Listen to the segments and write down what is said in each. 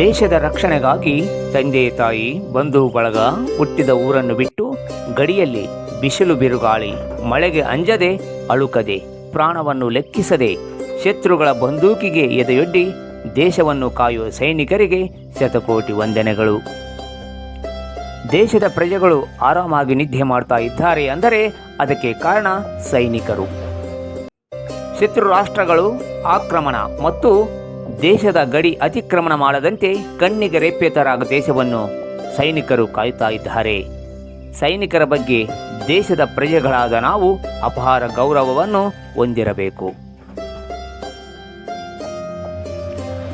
ದೇಶದ ರಕ್ಷಣೆಗಾಗಿ ತಂದೆ ತಾಯಿ ಬಂಧು ಬಳಗ ಹುಟ್ಟಿದ ಊರನ್ನು ಬಿಟ್ಟು ಗಡಿಯಲ್ಲಿ ಬಿಸಿಲು ಬಿರುಗಾಳಿ, ಮಳೆಗೆ ಅಂಜದೆ ಅಳುಕದೆ, ಪ್ರಾಣವನ್ನು ಲೆಕ್ಕಿಸದೆ ಶತ್ರುಗಳ ಬಂದೂಕಿಗೆ ಎದೆಯೊಡ್ಡಿ ದೇಶವನ್ನು ಕಾಯುವ ಸೈನಿಕರಿಗೆ ಶತಕೋಟಿ ವಂದನೆಗಳು. ದೇಶದ ಪ್ರಜೆಗಳು ಆರಾಮಾಗಿ ನಿದ್ದೆ ಮಾಡ್ತಾ ಇದ್ದಾರೆ ಅಂದರೆ ಅದಕ್ಕೆ ಕಾರಣ ಸೈನಿಕರು. ಶತ್ರು ರಾಷ್ಟ್ರಗಳು ಆಕ್ರಮಣ ಮತ್ತು ದೇಶದ ಗಡಿ ಅತಿಕ್ರಮಣ ಮಾಡದಂತೆ ಕಣ್ಣಿಗೆ ರೆಪ್ಪೆತರಾಗ ದೇಶವನ್ನು ಸೈನಿಕರು ಕಾಯುತ್ತಾ ಇದ್ದಾರೆ. ಸೈನಿಕರ ಬಗ್ಗೆ ದೇಶದ ಪ್ರಜೆಗಳಾದ ನಾವು ಅಪಾರ ಗೌರವವನ್ನು ಹೊಂದಿರಬೇಕು.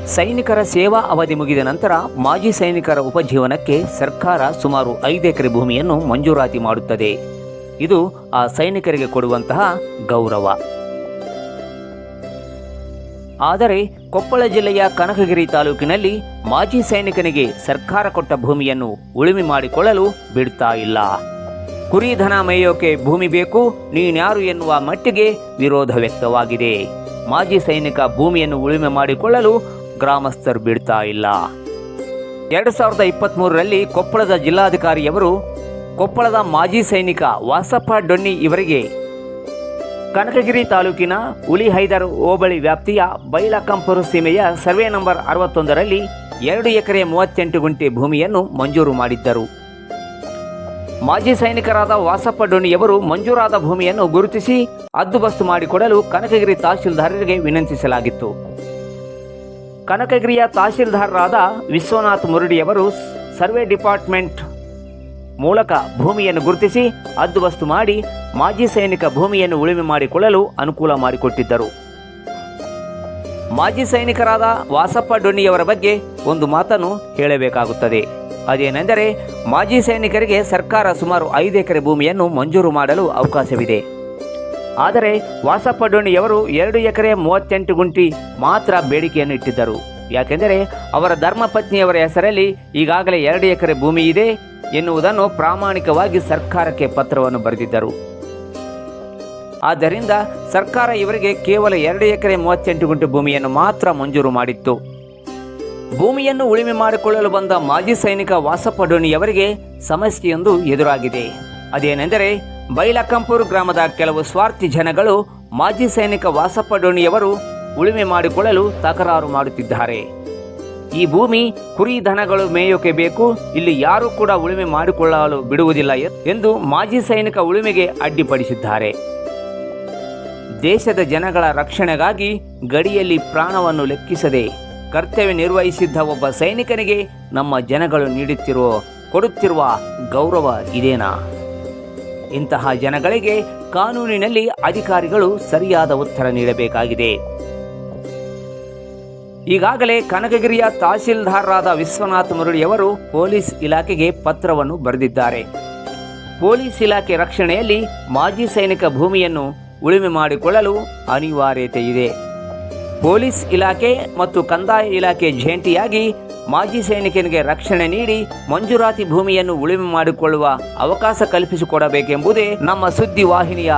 ಸೈನಿಕರ ಸೇವಾ ಅವಧಿ ಮುಗಿದ ನಂತರ ಮಾಜಿ ಸೈನಿಕರ ಉಪಜೀವನಕ್ಕೆ ಸರ್ಕಾರ ಸುಮಾರು ಐದು ಎಕರೆ ಭೂಮಿಯನ್ನು ಮಂಜೂರಾತಿ ಮಾಡುತ್ತದೆ. ಇದು ಆ ಸೈನಿಕರಿಗೆ ಕೊಡುವಂತಹ ಗೌರವ. ಆದರೆ ಕೊಪ್ಪಳ ಜಿಲ್ಲೆಯ ಕನಕಗಿರಿ ತಾಲೂಕಿನಲ್ಲಿ ಮಾಜಿ ಸೈನಿಕನಿಗೆ ಸರ್ಕಾರ ಕೊಟ್ಟ ಭೂಮಿಯನ್ನು ಉಳುಮೆ ಮಾಡಿಕೊಳ್ಳಲು ಬಿಡ್ತಾ ಇಲ್ಲ. ಕುರಿಧನ ಮೇಯೋಕೆ ಭೂಮಿ ಬೇಕು, ನೀನ್ಯಾರು ಎನ್ನುವ ಮಟ್ಟಿಗೆ ವಿರೋಧ ವ್ಯಕ್ತವಾಗಿದೆ. ಮಾಜಿ ಸೈನಿಕ ಭೂಮಿಯನ್ನು ಉಳುಮೆ ಮಾಡಿಕೊಳ್ಳಲು ಗ್ರಾಮಸ್ಥರು ಬಿಡ್ತಾ ಇಲ್ಲ. ಎರಡು ಸಾವಿರದ ಇಪ್ಪತ್ತ್ಮೂರರಲ್ಲಿ ಕೊಪ್ಪಳದ ಜಿಲ್ಲಾಧಿಕಾರಿಯವರು ಕೊಪ್ಪಳದ ಮಾಜಿ ಸೈನಿಕ ವಾಸಪ್ಪ ಡೊನ್ನಿ ಇವರಿಗೆ ಕನಕಗಿರಿ ತಾಲೂಕಿನ ಹುಲಿಹೈದರ್ ಹೋಬಳಿ ವ್ಯಾಪ್ತಿಯ ಬೈಲಕಂಪುರ ಸೀಮೆಯ ಸರ್ವೆ ನಂಬರ್ ಅರವತ್ತೊಂದರಲ್ಲಿ ಎರಡು ಎಕರೆ ಮೂವತ್ತೆಂಟು ಗುಂಟೆ ಭೂಮಿಯನ್ನು ಮಂಜೂರು ಮಾಡಿದ್ದರು. ಮಾಜಿ ಸೈನಿಕರಾದ ವಾಸಪ್ಪ ಡೋಣಿಯವರು ಮಂಜೂರಾದ ಭೂಮಿಯನ್ನು ಗುರುತಿಸಿ ಹದ್ದುಬಸ್ತು ಮಾಡಿಕೊಡಲು ಕನಕಗಿರಿ ತಹಶೀಲ್ದಾರರಿಗೆ ವಿನಂತಿಸಲಾಗಿತ್ತು. ಕನಕಗಿರಿಯ ತಹಶೀಲ್ದಾರರಾದ ವಿಶ್ವನಾಥ್ ಮುರುಡಿಯವರು ಸರ್ವೆ ಡಿಪಾರ್ಟ್ಮೆಂಟ್ ಮೂಲಕ ಭೂಮಿಯನ್ನು ಗುರುತಿಸಿ ಅದ್ದುವಸ್ತು ಮಾಡಿ ಮಾಜಿ ಸೈನಿಕ ಭೂಮಿಯನ್ನು ಉಳುಮೆ ಮಾಡಿಕೊಳ್ಳಲು ಅನುಕೂಲ ಮಾಡಿಕೊಟ್ಟಿದ್ದರು. ಮಾಜಿ ಸೈನಿಕರಾದ ವಾಸಪ್ಪ ಡೊನ್ನಿಯವರ ಬಗ್ಗೆ ಒಂದು ಮಾತನ್ನು ಹೇಳಬೇಕಾಗುತ್ತದೆ. ಅದೇನೆಂದರೆ ಮಾಜಿ ಸೈನಿಕರಿಗೆ ಸರ್ಕಾರ ಸುಮಾರು ಐದು ಎಕರೆ ಭೂಮಿಯನ್ನು ಮಂಜೂರು ಮಾಡಲು ಅವಕಾಶವಿದೆ. ಆದರೆ ವಾಸಪ್ಪ ಡೊಣ್ಣಿಯವರು ಎರಡು ಎಕರೆ ಮೂವತ್ತೆಂಟು ಗುಂಟಿ ಮಾತ್ರ ಬೇಡಿಕೆಯನ್ನು ಇಟ್ಟಿದ್ದರು. ಯಾಕೆಂದರೆ ಅವರ ಧರ್ಮಪತ್ನಿಯವರ ಹೆಸರಲ್ಲಿ ಈಗಾಗಲೇ ಎರಡು ಎಕರೆ ಭೂಮಿ ಇದೆ. ಎನ್ನುವುದನ್ನು ಪ್ರಾಮಾಣಿಕವಾಗಿ ಸರ್ಕಾರಕ್ಕೆ ಪತ್ರವನ್ನು ಬರೆದಿದ್ದರು. ಆದ್ದರಿಂದ ಸರ್ಕಾರ ಇವರಿಗೆ ಕೇವಲ ಎರಡು ಎಕರೆ ಮೂವತ್ತೆಂಟು ಗುಂಟೆ ಭೂಮಿಯನ್ನು ಮಾತ್ರ ಮಂಜೂರು ಮಾಡಿತ್ತು. ಭೂಮಿಯನ್ನು ಉಳುಮೆ ಮಾಡಿಕೊಳ್ಳಲು ಬಂದ ಮಾಜಿ ಸೈನಿಕ ವಾಸಪಡೋಣಿಯವರಿಗೆ ಸಮಸ್ಯೆಯೊಂದು ಎದುರಾಗಿದೆ. ಅದೇನೆಂದರೆ, ಬೈಲಕಂಪೂರ್ ಗ್ರಾಮದ ಕೆಲವು ಸ್ವಾರ್ಥಿ ಜನಗಳು ಮಾಜಿ ಸೈನಿಕ ವಾಸಪಡೋಣಿಯವರು ಉಳುಮೆ ಮಾಡಿಕೊಳ್ಳಲು ತಕರಾರು ಮಾಡುತ್ತಿದ್ದಾರೆ. ಈ ಭೂಮಿ ಕುರಿ ದನಗಳು ಮೇಯೋಕೆ ಬೇಕು, ಇಲ್ಲಿ ಯಾರೂ ಕೂಡ ಉಳುಮೆ ಮಾಡಿಕೊಳ್ಳಲು ಬಿಡುವುದಿಲ್ಲ ಎಂದು ಮಾಜಿ ಸೈನಿಕ ಉಳುಮೆಗೆ ಅಡ್ಡಿಪಡಿಸಿದ್ದಾರೆ. ದೇಶದ ಜನಗಳ ರಕ್ಷಣೆಗಾಗಿ ಗಡಿಯಲ್ಲಿ ಪ್ರಾಣವನ್ನು ಲೆಕ್ಕಿಸದೆ ಕರ್ತವ್ಯ ನಿರ್ವಹಿಸಿದ್ದ ಒಬ್ಬ ಸೈನಿಕನಿಗೆ ನಮ್ಮ ಜನಗಳು ನೀಡುತ್ತಿರುವ ಕೊಡುತ್ತಿರುವ ಗೌರವ ಇದೇನಾ? ಇಂತಹ ಜನಗಳಿಗೆ ಕಾನೂನಿನಲ್ಲಿ ಅಧಿಕಾರಿಗಳು ಸರಿಯಾದ ಉತ್ತರ ನೀಡಬೇಕಾಗಿದೆ. ಈಗಾಗಲೇ ಕನಕಗಿರಿಯ ತಹಶೀಲ್ದಾರರಾದ ವಿಶ್ವನಾಥ್ ಮುರಳಿಯವರು ಪೊಲೀಸ್ ಇಲಾಖೆಗೆ ಪತ್ರವನ್ನು ಬರೆದಿದ್ದಾರೆ. ಪೊಲೀಸ್ ಇಲಾಖೆ ರಕ್ಷಣೆಯಲ್ಲಿ ಮಾಜಿ ಸೈನಿಕ ಭೂಮಿಯನ್ನು ಉಳುಮೆ ಮಾಡಿಕೊಳ್ಳಲು ಅನಿವಾರ್ಯತೆ ಇದೆ. ಪೊಲೀಸ್ ಇಲಾಖೆ ಮತ್ತು ಕಂದಾಯ ಇಲಾಖೆ ಜಂಟಿಯಾಗಿ ಮಾಜಿ ಸೈನಿಕನಿಗೆ ರಕ್ಷಣೆ ನೀಡಿ ಮಂಜೂರಾತಿ ಭೂಮಿಯನ್ನು ಉಳುಮೆ ಮಾಡಿಕೊಳ್ಳುವ ಅವಕಾಶ ಕಲ್ಪಿಸಿಕೊಡಬೇಕೆಂಬುದೇ ನಮ್ಮ ಸುದ್ದಿ ವಾಹಿನಿಯ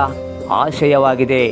ಆಶಯವಾಗಿದೆ.